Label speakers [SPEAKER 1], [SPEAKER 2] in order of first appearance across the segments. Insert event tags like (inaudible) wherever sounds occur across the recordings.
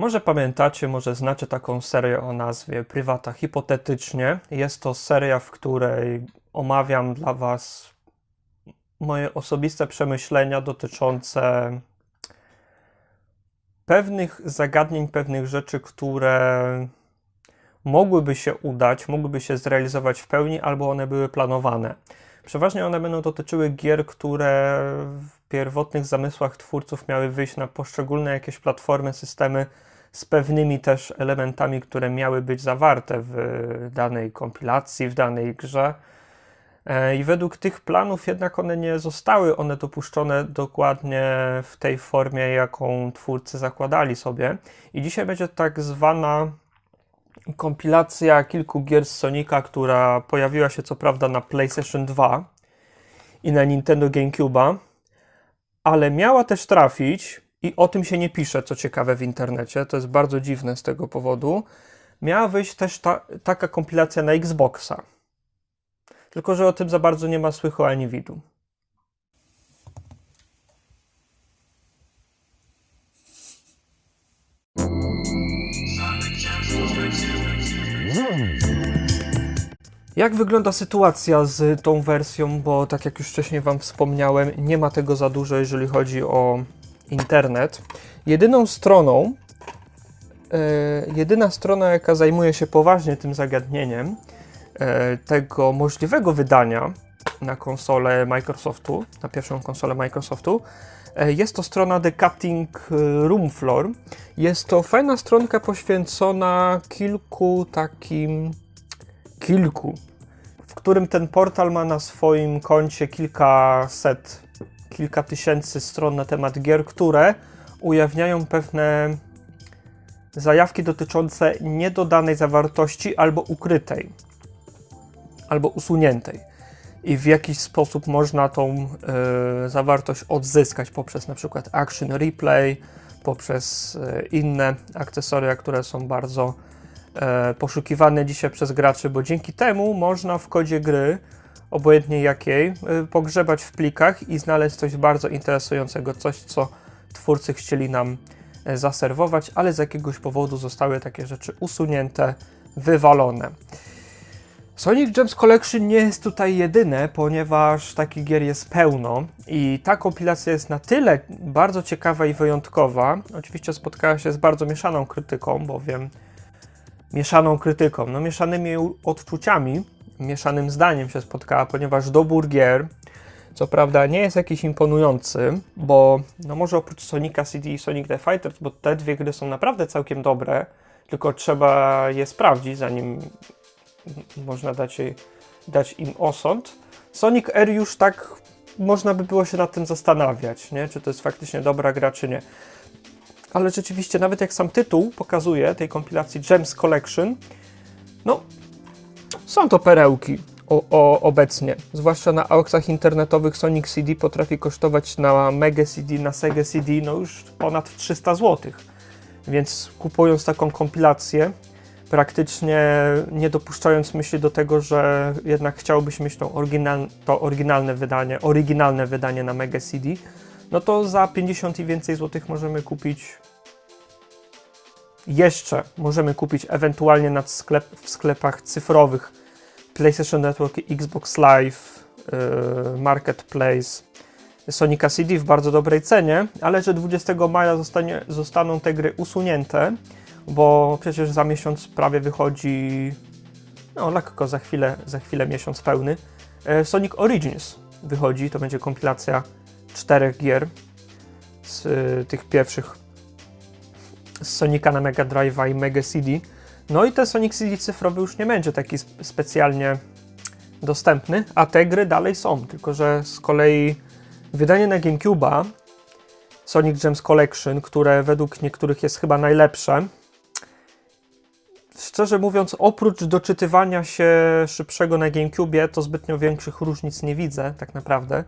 [SPEAKER 1] Może pamiętacie, może znacie taką serię o nazwie Prywata Hipotetycznie. Jest to seria, w której omawiam dla Was moje osobiste przemyślenia dotyczące pewnych zagadnień, pewnych rzeczy, które mogłyby się udać, mogłyby się zrealizować w pełni, albo one były planowane. Przeważnie one będą dotyczyły gier, które w pierwotnych zamysłach twórców miały wyjść na poszczególne jakieś platformy, systemy z pewnymi też elementami, które miały być zawarte w danej kompilacji, w danej grze. E, I według tych planów jednak one nie zostały one dopuszczone dokładnie w tej formie, jaką twórcy zakładali sobie. I dzisiaj będzie tak zwana kompilacja kilku gier z która pojawiła się co prawda na PlayStation 2 i na Nintendo GameCube'a, ale miała też trafić, i o tym się nie pisze, co ciekawe w internecie, to jest bardzo dziwne z tego powodu, miała wyjść też ta, taka kompilacja na Xboxa. Tylko, że o tym za bardzo nie ma słychu ani widu. Jak wygląda sytuacja z tą wersją? Bo tak jak już wcześniej Wam wspomniałem, nie ma tego za dużo, jeżeli chodzi o internet. Jedyną stroną, e, jedyna strona, jaka zajmuje się poważnie tym zagadnieniem e, tego możliwego wydania na konsolę Microsoftu, na pierwszą konsolę Microsoftu, e, jest to strona The Cutting Room Floor. Jest to fajna stronka poświęcona kilku takim kilku, w którym ten portal ma na swoim koncie kilkaset, kilka tysięcy stron na temat gier, które ujawniają pewne zajawki dotyczące niedodanej zawartości albo ukrytej, albo usuniętej. I w jakiś sposób można tą y, zawartość odzyskać poprzez na przykład Action Replay, poprzez y, inne akcesoria, które są bardzo e, poszukiwane dzisiaj przez graczy, bo dzięki temu można w kodzie gry, obojętnie jakiej, e, pogrzebać w plikach i znaleźć coś bardzo interesującego, coś, co twórcy chcieli nam e, zaserwować, ale z jakiegoś powodu zostały takie rzeczy usunięte, wywalone. Sonic Gems Collection nie jest tutaj jedyne, ponieważ takich gier jest pełno i ta kompilacja jest na tyle bardzo ciekawa i wyjątkowa. Oczywiście spotkała się z bardzo mieszaną krytyką, bowiem mieszaną krytyką, no mieszanymi odczuciami, mieszanym zdaniem się spotkała, ponieważ dobór gier, co prawda nie jest jakiś imponujący, bo no może oprócz Sonika CD i Sonic the Fighters, bo te dwie gry są naprawdę całkiem dobre, tylko trzeba je sprawdzić, zanim można dać, jej, dać im osąd. Sonic R już tak można by było się nad tym zastanawiać, nie? czy to jest faktycznie dobra gra, czy nie. Ale rzeczywiście, nawet jak sam tytuł pokazuje tej kompilacji Gems Collection, no, są to perełki o, o, obecnie. Zwłaszcza na aukcjach internetowych Sonic CD potrafi kosztować na Mega CD, na Sega CD, no już ponad 300 zł. Więc kupując taką kompilację, praktycznie nie dopuszczając myśli do tego, że jednak chciałbyś mieć tą oryginal, to oryginalne wydanie, oryginalne wydanie na Mega CD, no to za 50 i więcej złotych możemy kupić jeszcze, możemy kupić ewentualnie sklep, w sklepach cyfrowych PlayStation Network, Xbox Live, yy, Marketplace, Sonica CD w bardzo dobrej cenie, ale że 20 maja zostanie, zostaną te gry usunięte, bo przecież za miesiąc prawie wychodzi, no lekko, za chwilę, za chwilę miesiąc pełny, e, Sonic Origins wychodzi, to będzie kompilacja czterech gier z y, tych pierwszych z Sonika na Mega Drive i Mega CD. No i ten Sonic CD cyfrowy już nie będzie taki sp- specjalnie dostępny, a te gry dalej są, tylko że z kolei wydanie na GameCube'a Sonic Gems Collection, które według niektórych jest chyba najlepsze, szczerze mówiąc, oprócz doczytywania się szybszego na GameCube, to zbytnio większych różnic nie widzę, tak naprawdę.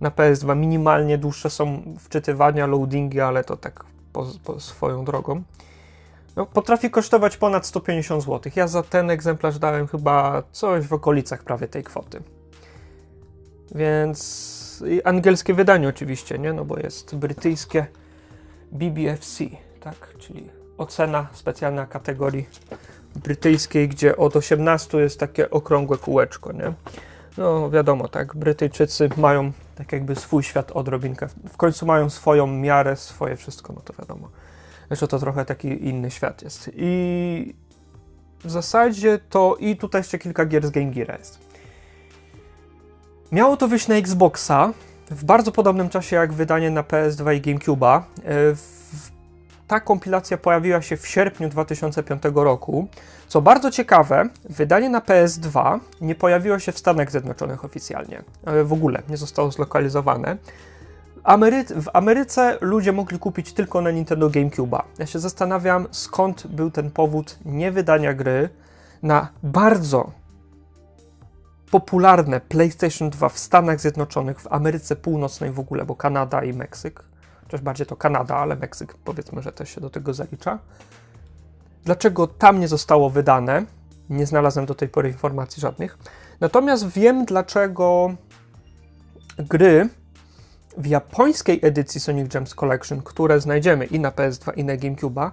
[SPEAKER 1] Na PS2 minimalnie dłuższe są wczytywania, loadingi, ale to tak po, po swoją drogą. No, potrafi kosztować ponad 150 zł. Ja za ten egzemplarz dałem chyba coś w okolicach prawie tej kwoty. Więc i angielskie wydanie oczywiście, nie? No bo jest brytyjskie BBFC, tak? Czyli ocena specjalna kategorii brytyjskiej, gdzie od 18 jest takie okrągłe kółeczko, nie? No wiadomo, tak, Brytyjczycy mają tak jakby swój świat odrobinkę. W końcu mają swoją miarę, swoje wszystko, no to wiadomo. Jeszcze to trochę taki inny świat jest. I w zasadzie to i tutaj jeszcze kilka gier z Game Gear jest. Miało to wyjść na Xboxa w bardzo podobnym czasie jak wydanie na PS2 i GameCube'a. E, Ta kompilacja pojawiła się w sierpniu 2005 roku. Co bardzo ciekawe, wydanie na PS2 nie pojawiło się w Stanach Zjednoczonych oficjalnie. E, W ogóle nie zostało zlokalizowane. Amery w Ameryce ludzie mogli kupić tylko na Nintendo GameCube'a. Ja się zastanawiam, skąd był ten powód niewydania gry na bardzo popularne PlayStation 2 w Stanach Zjednoczonych, w Ameryce Północnej w ogóle, bo Kanada i Meksyk. Chociaż bardziej to Kanada, ale Meksyk powiedzmy, że też się do tego zalicza. Dlaczego tam nie zostało wydane? Nie znalazłem do tej pory informacji żadnych. Natomiast wiem, dlaczego gry w japońskiej edycji Sonic Gems Collection, które znajdziemy i na PS2, i na GameCube'a,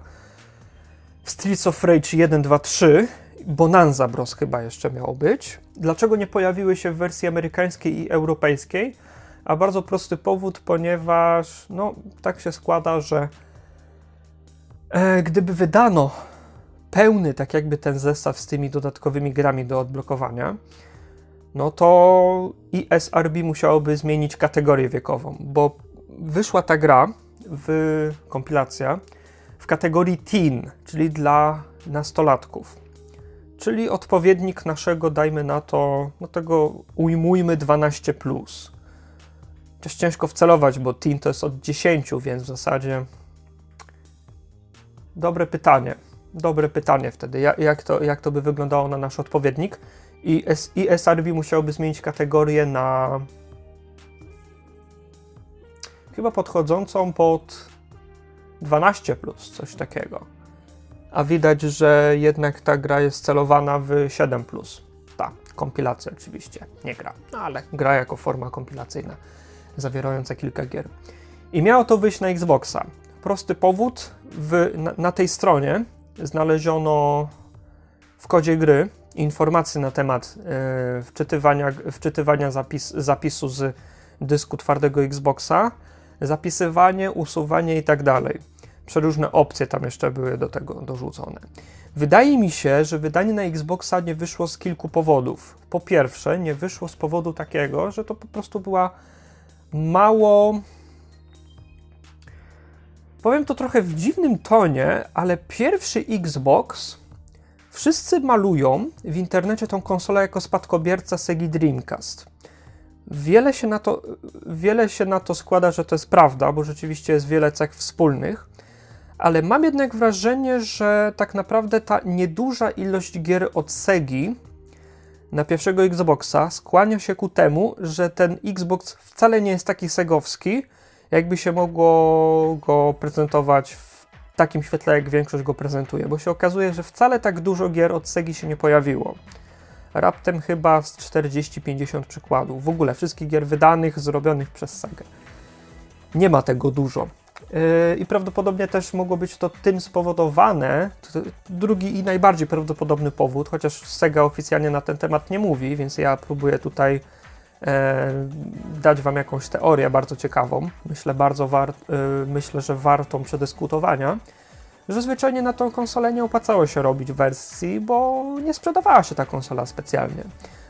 [SPEAKER 1] Streets of Rage 1, 2, 3, Bonanza Bros. chyba jeszcze miało być. Dlaczego nie pojawiły się w wersji amerykańskiej i europejskiej? A bardzo prosty powód, ponieważ no, tak się składa, że e, gdyby wydano pełny, tak jakby ten zestaw z tymi dodatkowymi grami do odblokowania, no to ISRB musiałoby zmienić kategorię wiekową, bo wyszła ta gra, w kompilacja, w kategorii teen, czyli dla nastolatków. Czyli odpowiednik naszego, dajmy na to, no tego ujmujmy 12. Też ciężko wcelować, bo teen to jest od 10, więc w zasadzie. Dobre pytanie. Dobre pytanie wtedy. Ja- Jak to, jak to by wyglądało na nasz odpowiednik? I S- ISRB musiałoby zmienić kategorię na. Chyba podchodzącą pod 12, coś takiego. A widać, że jednak ta gra jest celowana w 7. Ta kompilacja oczywiście, nie gra, no ale gra jako forma kompilacyjna, zawierająca kilka gier. I miało to wyjść na Xboxa. Prosty powód, w, na, na tej stronie znaleziono w kodzie gry informacje na temat e, wczytywania, wczytywania zapis, zapisu z dysku twardego Xboxa, zapisywanie, usuwanie i tak dalej. Przeróżne opcje tam jeszcze były do tego dorzucone. Wydaje mi się, że wydanie na Xboxa nie wyszło z kilku powodów. Po pierwsze, nie wyszło z powodu takiego, że to po prostu była mało. Powiem to trochę w dziwnym tonie, ale pierwszy Xbox wszyscy malują w internecie tą konsolę jako spadkobierca Segi Dreamcast. Wiele się, na to, wiele się na to składa, że to jest prawda, bo rzeczywiście jest wiele cech wspólnych, ale mam jednak wrażenie, że tak naprawdę ta nieduża ilość gier od Segi na pierwszego Xboxa skłania się ku temu, że ten Xbox wcale nie jest taki segowski, jakby się mogło go prezentować w takim świetle, jak większość go prezentuje, bo się okazuje, że wcale tak dużo gier od Segi się nie pojawiło. Raptem chyba z 40-50 przykładów. W ogóle wszystkich gier wydanych, zrobionych przez Segę. Nie ma tego dużo. Yy, I prawdopodobnie też mogło być to tym spowodowane. Drugi i najbardziej prawdopodobny powód, chociaż Sega oficjalnie na ten temat nie mówi, więc ja próbuję tutaj e, dać Wam jakąś teorię bardzo ciekawą. Myślę, bardzo y, myślę, że wartą przedyskutowania, że zwyczajnie na tą konsolę nie opłacało się robić wersji, bo nie sprzedawała się ta konsola specjalnie.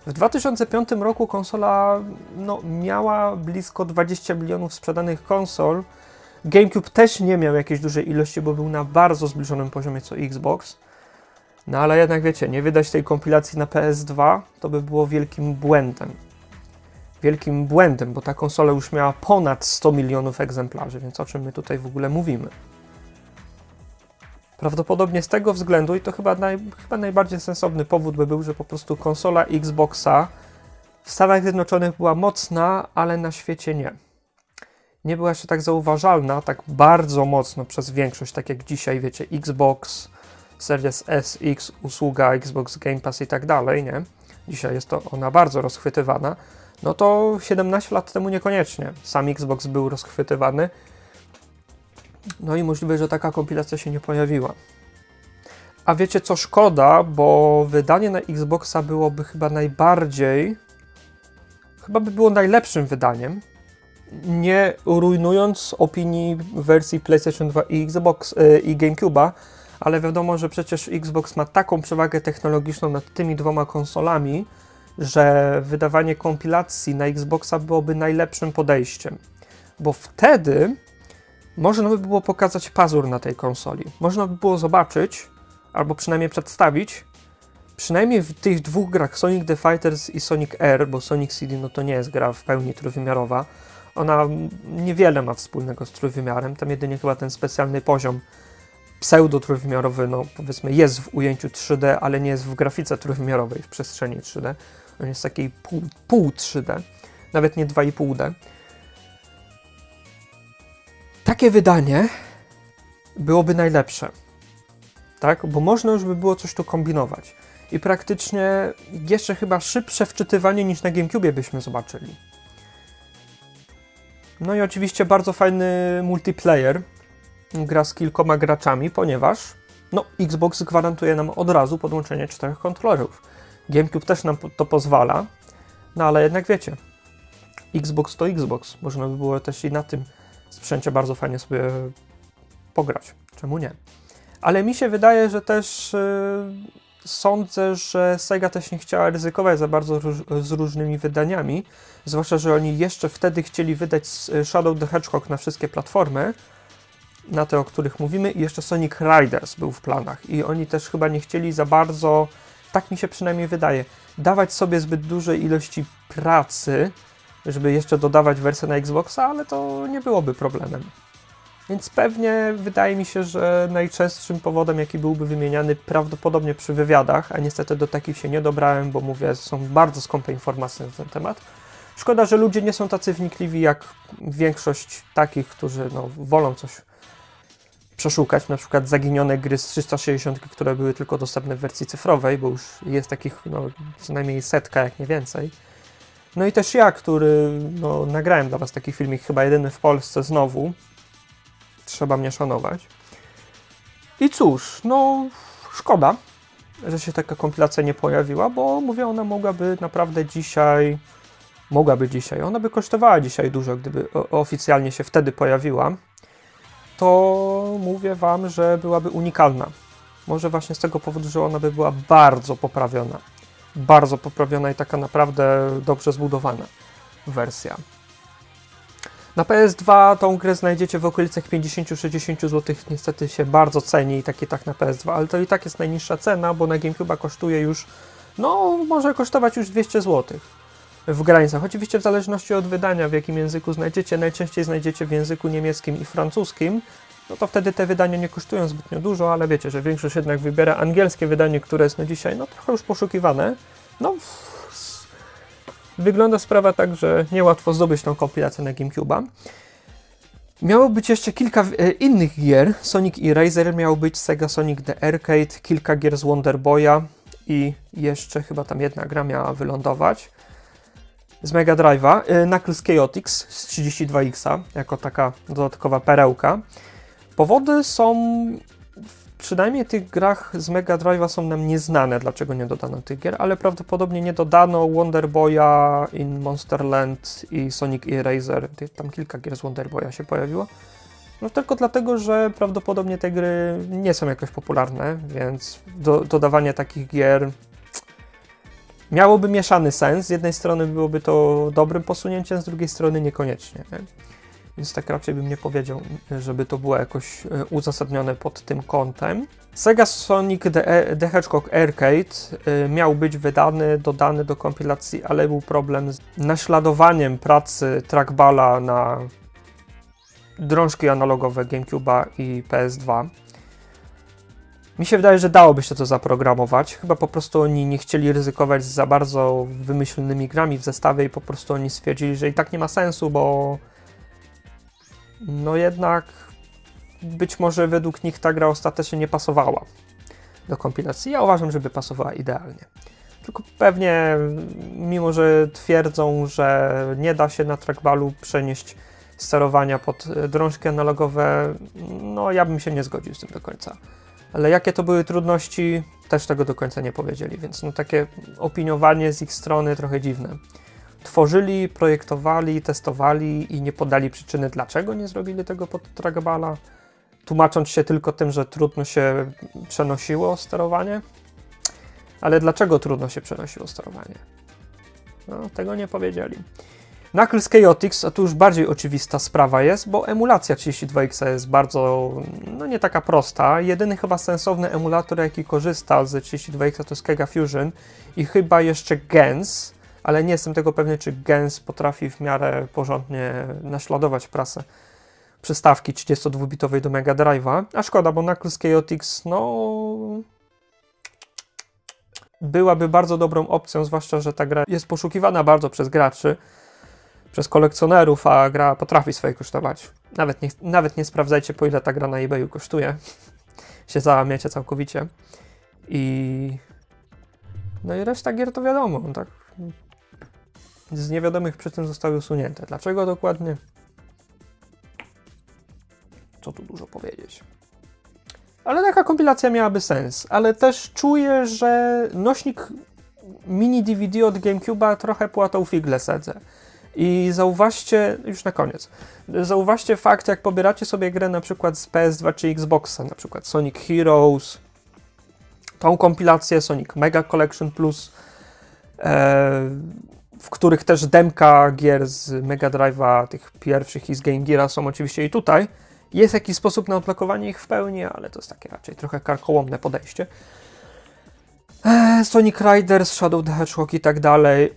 [SPEAKER 1] W 2005 roku konsola no, miała blisko 20 milionów sprzedanych konsol. GameCube też nie miał jakiejś dużej ilości, bo był na bardzo zbliżonym poziomie co Xbox. No ale jednak wiecie, nie wydać tej kompilacji na PS2 to by było wielkim błędem. Wielkim błędem, bo ta konsola już miała ponad 100 milionów egzemplarzy, więc o czym my tutaj w ogóle mówimy? Prawdopodobnie z tego względu, i to chyba, naj, chyba najbardziej sensowny powód by był, że po prostu konsola Xboxa w Stanach Zjednoczonych była mocna, ale na świecie nie. Nie była jeszcze tak zauważalna, tak bardzo mocno przez większość, tak jak dzisiaj, wiecie, Xbox, Series S, X, usługa Xbox Game Pass i tak dalej, nie? Dzisiaj jest to ona bardzo rozchwytywana. No to 17 lat temu niekoniecznie. Sam Xbox był rozchwytywany. No i możliwe, że taka kompilacja się nie pojawiła. A wiecie co szkoda, bo wydanie na Xboxa byłoby chyba najbardziej, chyba by było najlepszym wydaniem, nie rujnując opinii wersji PlayStation 2 i Xbox yy, i GameCube'a, ale wiadomo, że przecież Xbox ma taką przewagę technologiczną nad tymi dwoma konsolami, że wydawanie kompilacji na Xboxa byłoby najlepszym podejściem, bo wtedy można by było pokazać pazur na tej konsoli. Można by było zobaczyć, albo przynajmniej przedstawić, przynajmniej w tych dwóch grach Sonic the Fighters i Sonic Air, bo Sonic CD no to nie jest gra w pełni trójwymiarowa, ona niewiele ma wspólnego z trójwymiarem, tam jedynie chyba ten specjalny poziom pseudo-trójwymiarowy, no powiedzmy jest w ujęciu 3D, ale nie jest w grafice trójwymiarowej, w przestrzeni 3D. On jest takiej pół, pół 3D, nawet nie 2,5D. Takie wydanie byłoby najlepsze, tak? Bo można już by było coś tu kombinować. I praktycznie jeszcze chyba szybsze wczytywanie niż na GameCube byśmy zobaczyli. No i oczywiście bardzo fajny multiplayer. Gra z kilkoma graczami, ponieważ no, Xbox gwarantuje nam od razu podłączenie czterech kontrolerów. GameCube też nam to pozwala, no ale jednak wiecie, Xbox to Xbox. Można by było też i na tym sprzęcie bardzo fajnie sobie pograć. Czemu nie? Ale mi się wydaje, że też yy, sądzę, że Sega też nie chciała ryzykować za bardzo z różnymi wydaniami. Zwłaszcza, że oni jeszcze wtedy chcieli wydać Shadow the Hedgehog na wszystkie platformy, na te, o których mówimy, i jeszcze Sonic Riders był w planach. I oni też chyba nie chcieli za bardzo, tak mi się przynajmniej wydaje, dawać sobie zbyt dużej ilości pracy, żeby jeszcze dodawać wersję na Xboxa, ale to nie byłoby problemem. Więc pewnie wydaje mi się, że najczęstszym powodem, jaki byłby wymieniany prawdopodobnie przy wywiadach, a niestety do takich się nie dobrałem, bo mówię, są bardzo skąpe informacje na ten temat. Szkoda, że ludzie nie są tacy wnikliwi jak większość takich, którzy no, wolą coś przeszukać, na przykład zaginione gry z 360, które były tylko dostępne w wersji cyfrowej, bo już jest takich no, co najmniej setka, jak nie więcej. No i też ja, który no, nagrałem dla Was taki filmik, chyba jedyny w Polsce znowu. Trzeba mnie szanować. I cóż, no szkoda, że się taka kompilacja nie pojawiła, bo mówię, ona mogłaby naprawdę dzisiaj, mogłaby dzisiaj, ona by kosztowała dzisiaj dużo, gdyby oficjalnie się wtedy pojawiła, to mówię Wam, że byłaby unikalna. Może właśnie z tego powodu, że ona by była bardzo poprawiona bardzo poprawiona i taka naprawdę dobrze zbudowana wersja. Na PS2 tą grę znajdziecie w okolicach 50-60 zł, niestety się bardzo ceni i takie tak na PS2, ale to i tak jest najniższa cena, bo na GameCube kosztuje już, no może kosztować już 200 zł w granicach. Oczywiście w zależności od wydania, w jakim języku znajdziecie, najczęściej znajdziecie w języku niemieckim i francuskim, no to wtedy te wydania nie kosztują zbytnio dużo, ale wiecie, że większość jednak wybiera angielskie wydanie, które jest no dzisiaj no trochę już poszukiwane. No, wygląda sprawa tak, że niełatwo zdobyć tą kompilację na GameCube'a. Miało być jeszcze kilka e, innych gier. Sonic Eraser miał być, Sega Sonic The Arcade, kilka gier z Wonder Boya i jeszcze chyba tam jedna gra miała wylądować. Z Mega Drive'a, e, Knuckles Chaotix z 32X jako taka dodatkowa perełka. Powody są, przynajmniej tych grach z Mega Drive'a są nam nieznane, dlaczego nie dodano tych gier, ale prawdopodobnie nie dodano Wonder Boya, In Monsterland i Sonic Eraser. Tam kilka gier z Wonder Boya się pojawiło. No tylko dlatego, że prawdopodobnie te gry nie są jakoś popularne, więc do, dodawanie takich gier miałoby mieszany sens. Z jednej strony byłoby to dobrym posunięciem, z drugiej strony niekoniecznie. Nie? Więc tak raczej bym nie powiedział, żeby to było jakoś e, uzasadnione pod tym kątem. Sega Sonic The, e, Hedgehog Arcade e, miał być wydany, dodany do kompilacji, ale był problem z naśladowaniem pracy trackballa na drążki analogowe GameCube'a i PS2. Mi się wydaje, że dałoby się to zaprogramować. Chyba po prostu oni nie chcieli ryzykować za bardzo wymyślonymi grami w zestawie i po prostu oni stwierdzili, że i tak nie ma sensu, bo no jednak być może według nich ta gra ostatecznie nie pasowała do kompilacji. Ja uważam, żeby pasowała idealnie. Tylko pewnie, mimo że twierdzą, że nie da się na trackballu przenieść sterowania pod e, drążki analogowe, no ja bym się nie zgodził z tym do końca. Ale jakie to były trudności, też tego do końca nie powiedzieli, więc no takie opiniowanie z ich strony trochę dziwne. Tworzyli, projektowali, testowali i nie podali przyczyny, dlaczego nie zrobili tego pod trackballa, tłumacząc się tylko tym, że trudno się przenosiło sterowanie. Ale dlaczego trudno się przenosiło sterowanie? No, tego nie powiedzieli. Knuckles Chaotix, a tu już bardziej oczywista sprawa jest, bo emulacja 32X jest bardzo, no nie taka prosta. Jedyny chyba sensowny emulator, jaki korzysta z 32X to jest Kega Fusion i chyba jeszcze Gens, ale nie jestem tego pewny, czy Gens potrafi w miarę porządnie naśladować prasę przystawki 32-bitowej do Mega Drive'a. A szkoda, bo Knuckles Chaotix, no byłaby bardzo dobrą opcją, zwłaszcza, że ta gra jest poszukiwana bardzo przez graczy, przez kolekcjonerów, a gra potrafi swoje kosztować. Nawet nie, nawet nie sprawdzajcie, po ile ta gra na eBayu kosztuje. (laughs) się załamiecie całkowicie. I... No i reszta gier to wiadomo, tak? Z niewiadomych przyczyn zostały usunięte. Dlaczego dokładnie? Co tu dużo powiedzieć. Ale taka kompilacja miałaby sens. Ale też czuję, że nośnik mini DVD od GameCube'a trochę płatał figle sedzę. I zauważcie, już na koniec, zauważcie fakt, jak pobieracie sobie grę na przykład z PS2 czy Xboxa, na przykład Sonic Heroes, tą kompilację Sonic Mega Collection Plus, e, w których też demka gier z Mega Drive'a, tych pierwszych i z Game Geara są oczywiście i tutaj, jest jakiś sposób na odblokowanie ich w pełni, ale to jest takie raczej trochę karkołomne podejście. Eee, Sonic Riders, Shadow the Hedgehog i tak dalej.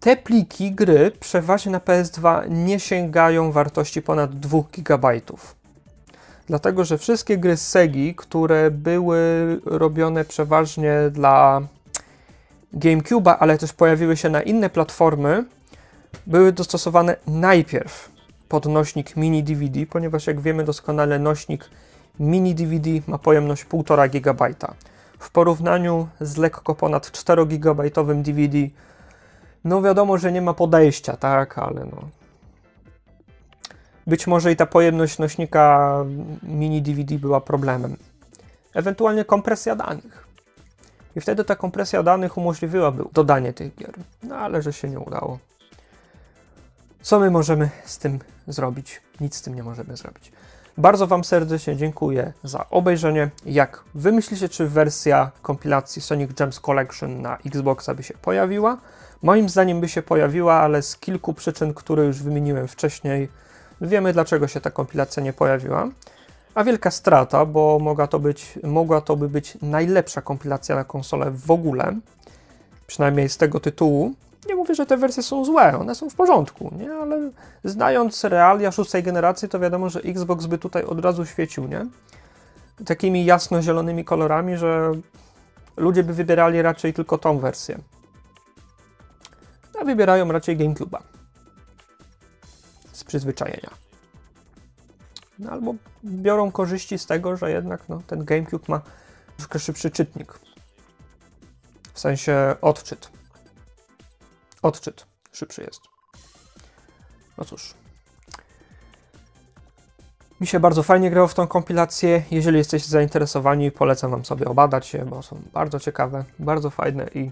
[SPEAKER 1] Te pliki gry przeważnie na PS2 nie sięgają wartości ponad 2 GB. Dlatego, że wszystkie gry z Segi, które były robione przeważnie dla GameCube'a, ale też pojawiły się na inne platformy, były dostosowane najpierw pod nośnik mini DVD, ponieważ jak wiemy doskonale nośnik mini DVD ma pojemność 1,5 GB. W porównaniu z lekko ponad 4 GB DVD, no wiadomo, że nie ma podejścia, tak, ale no. Być może i ta pojemność nośnika mini DVD była problemem. Ewentualnie kompresja danych. I wtedy ta kompresja danych umożliwiłaby dodanie tych gier. No ale że się nie udało. Co my możemy z tym zrobić? Nic z tym nie możemy zrobić. Bardzo Wam serdecznie dziękuję za obejrzenie. Jak Wy myślicie, czy wersja kompilacji Sonic Gems Collection na Xboxa by się pojawiła? Moim zdaniem by się pojawiła, ale z kilku przyczyn, które już wymieniłem wcześniej, wiemy dlaczego się ta kompilacja nie pojawiła. A wielka strata, bo mogła to być, mogła to by być najlepsza kompilacja na konsolę w ogóle, przynajmniej z tego tytułu. Nie mówię, że te wersje są złe, one są w porządku, nie? ale znając realia szóstej generacji, to wiadomo, że Xbox by tutaj od razu świecił, nie? Takimi jasno-zielonymi kolorami, że ludzie by wybierali raczej tylko tą wersję. A wybierają raczej GameCube'a. Z przyzwyczajenia. No, albo biorą korzyści z tego, że jednak no, ten GameCube ma troszkę szybszy czytnik. W sensie odczyt. Odczyt szybszy jest. No cóż. Mi się bardzo fajnie grało w tą kompilację. Jeżeli jesteście zainteresowani, polecam Wam sobie obadać je, bo są bardzo ciekawe, bardzo fajne i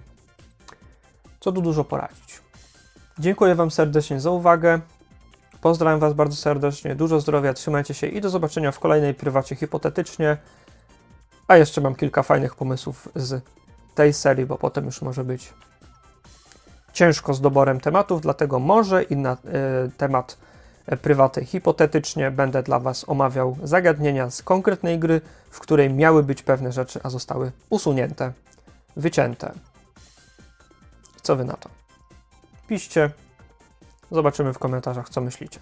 [SPEAKER 1] co tu dużo poradzić. Dziękuję Wam serdecznie za uwagę. Pozdrawiam Was bardzo serdecznie, dużo zdrowia, trzymajcie się i do zobaczenia w kolejnej prywacie hipotetycznie. A jeszcze mam kilka fajnych pomysłów z tej serii, bo potem już może być ciężko z doborem tematów, dlatego może i na y, temat prywaty hipotetycznie będę dla Was omawiał zagadnienia z konkretnej gry, w której miały być pewne rzeczy, a zostały usunięte, wycięte. Co Wy na to? Piszcie, zobaczymy w komentarzach, co myślicie.